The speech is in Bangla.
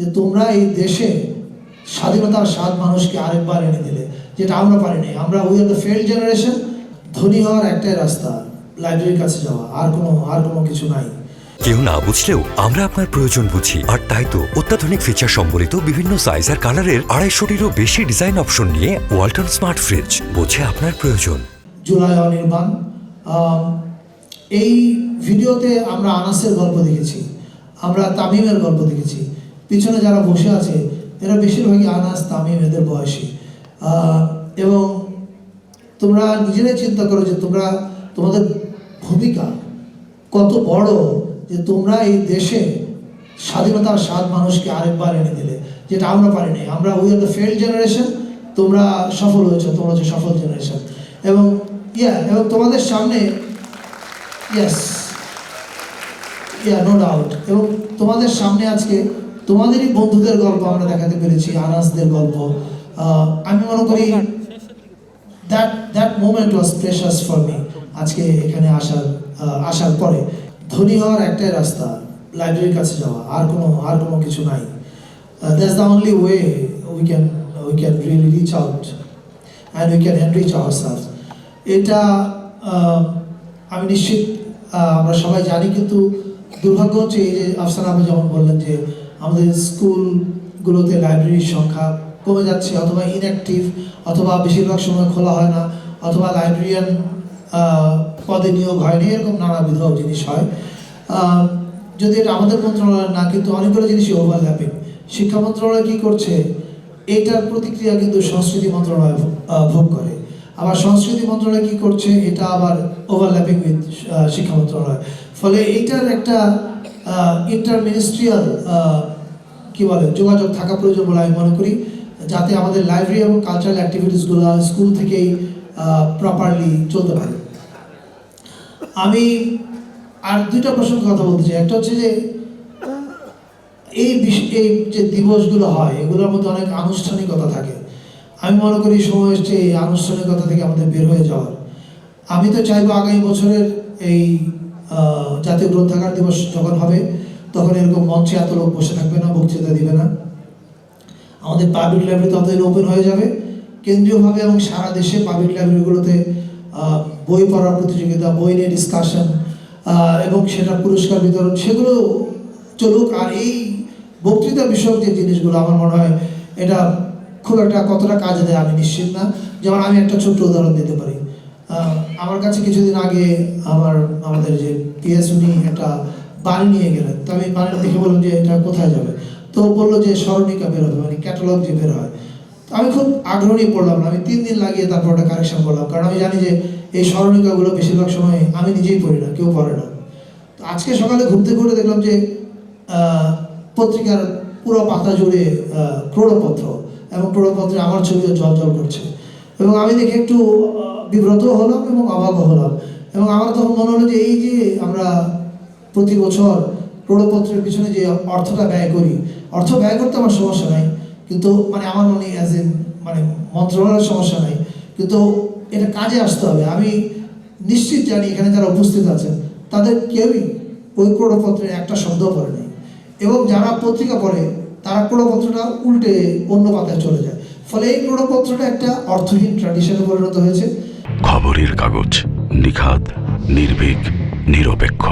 যে তোমরা এই দেশে স্বাধীনতার স্বাদ মানুষকে আরেকবার এনে দিলে যেটা আমরা পারিনি। আমরা we are the fail generation ধনী হওয়ার একটাই রাস্তা লাইব্রেরির কাছে যাওয়া আর কোনো আর কোনো কিছু নাই। কেউ না বুঝলেও আমরা আপনার প্রয়োজন বুঝি। আর তাই তো অত্যাধুনিক ফিচার সম্বলিত বিভিন্ন সাইজ আর কালারের আড়াইশোটিরও বেশি ডিজাইন অপশন নিয়ে ওয়ালটন স্মার্ট ফ্রিজ বোঝে আপনার প্রয়োজন। জুলাই অনির্বাণ এই ভিডিওতে আমরা আনাসের গল্প দেখেছি আমরা তামিমের গল্প দেখেছি। পিছনে যারা বসে আছে, এরা বেশিরভাগই আনাস, তামিম এদের বয়সী। এবং তোমরা নিজেরাই চিন্তা করো যে তোমরা, তোমাদের ভূমিকা কত বড় যে তোমরা এই দেশে স্বাধীনতার স্বাদ মানুষকে আরেকবার এনে দিলে, যেটা আমরা পারিনি। আমরা we are the fail generation তোমরা সফল হয়েছো, তোমরা হচ্ছে সফল জেনারেশন এবং ইয়া এবং তোমাদের সামনে ইয়াস ইয়া নো ডাউট এবং তোমাদের সামনে আজকে তোমাদেরই বন্ধুদের গল্প আমরা দেখাতে পেরেছি, আনাসদের গল্প। আমি মনে করি that that moment was precious for me আজকে এখানে আসার আসার পরে ধনী হওয়ার একটাই রাস্তা লাইব্রেরির কাছে যাওয়া, আর কোনো আর কোনো কিছু নাই। That's the only way we can we can really reach out and we can enrich our self এটা আমি নিশ্চিত আমরা সবাই জানি, কিন্তু দুর্ভাগ্য হচ্ছে এই যে আফসান আপনি যেমন বললেন যে আমাদের স্কুলগুলোতে লাইব্রেরির সংখ্যা কমে যাচ্ছে অথবা ইনঅ্যাক্টিভ অথবা বেশিরভাগ সময় খোলা হয় না অথবা লাইব্রেরিয়ান পদে নিয়োগ হয়নি এরকম নানাবিধ জিনিস হয়। যদি এটা আমাদের মন্ত্রণালয় না, কিন্তু অনেকগুলো জিনিসই ওভারল্যাপিং শিক্ষা মন্ত্রণালয় কী করছে? এটার প্রতিক্রিয়া কিন্তু সংস্কৃতি মন্ত্রণালয় ভোগ করে। আবার সংস্কৃতি মন্ত্রণালয় কি করছে, এটা আবার ওভারল্যাপিং উইথ শিক্ষা মন্ত্রণালয়। ফলে এইটার একটা ইন্টার মিনিস্ট্রিয়াল কি বলে, যোগাযোগ থাকা প্রয়োজন বলে আমি মনে করি, যাতে আমাদের লাইব্রেরি এবং কালচারাল অ্যাক্টিভিটিসগুলো স্কুল থেকেই প্রপারলি চলতে পারে। আমি আর দুইটা প্রসঙ্গে কথা বলতে চাই। একটা হচ্ছে যে, এই এই যে দিবসগুলো হয়, এগুলোর মধ্যে অনেক আনুষ্ঠানিকতা থাকে। আমি মনে করি সময় এসছে এই আনুষ্ঠানিকতা থেকে আমাদের বের হয়ে যাওয়ার। আমি তো চাইব আগামী বছরের এই জাতীয় গ্রন্থাগার দিবস যখন হবে, তখন এরকম মঞ্চে এত লোক বসে থাকবে না, বক্তৃতা দিবে না। আমাদের পাবলিক লাইব্রেরি ততদিন ওপেন হয়ে যাবে। কেন্দ্রীয়ভাবে এবং সারা দেশে পাবলিক লাইব্রেরিগুলোতে বই পড়ার প্রতিযোগিতা, বই নিয়ে ডিসকাশন এবং সেটা পুরস্কার বিতরণ, সেগুলো চলুক। আর এই বক্তৃতা বিষয়ক যে জিনিসগুলো, আমার মনে হয় এটা খুব একটা কতটা কাজে দেয় আমি নিশ্চিত না। যেমন আমি একটা ছোট্ট উদাহরণ দিতে পারি। আমার কাছে কিছুদিন আগে আমার, আমাদের যে পিএস উনি একটা বাড়ি নিয়ে গেলেন। তো আমি বাড়িটা দেখে বললাম যে এটা কোথায় যাবে? তো বলল যে স্মরণিকা বের হবে মানে ক্যাটালগ যে বের হয়। তো আমি খুব আগ্রহ নিয়ে পড়লাম আমি তিন দিন লাগিয়ে তারপর ওটা কারেকশন করলাম। কারণ আমি জানি যে এই স্মরণিকাগুলো বেশিরভাগ সময় আমি নিজেই পড়ি না, কেউ পড়ে না। তো আজকে সকালে ঘুরতে ঘুরে দেখলাম যে পত্রিকার পুরো পাতা জুড়ে ক্রোড়পত্র। এবং ক্রোড়পত্রে আমার ছবিও জল জল করছে। এবং আমি দেখে একটু বিব্রত হলাম এবং অবাকও হলাম। এবং আমার তখন মনে হলো যে এই যে আমরা প্রতি বছর ক্রোড়পত্রের পিছনে যে অর্থটা ব্যয় করি, অর্থ ব্যয় করতে আমার সমস্যা নাই, কিন্তু মানে আমার মনে অ্যাজ এ মানে মন্ত্রণালয়ের সমস্যা নাই, কিন্তু এটা কাজে আসতে হবে। আমি নিশ্চিত জানি এখানে যারা উপস্থিত আছেন, তাদের কেউই ওই ক্রোড়পত্রের একটা শব্দ পড়ে নেই। এবং যারা পত্রিকা পড়ে তারা প্রণপত্রটা উল্টে অন্য পাতায় চলে যায়। ফলে এই প্রণপত্রটা একটা অর্থহীন ট্র্যাডিশনে পরিণত হয়েছে। খবরের কাগজ নিখাত নির্ভীক, নিরপেক্ষ।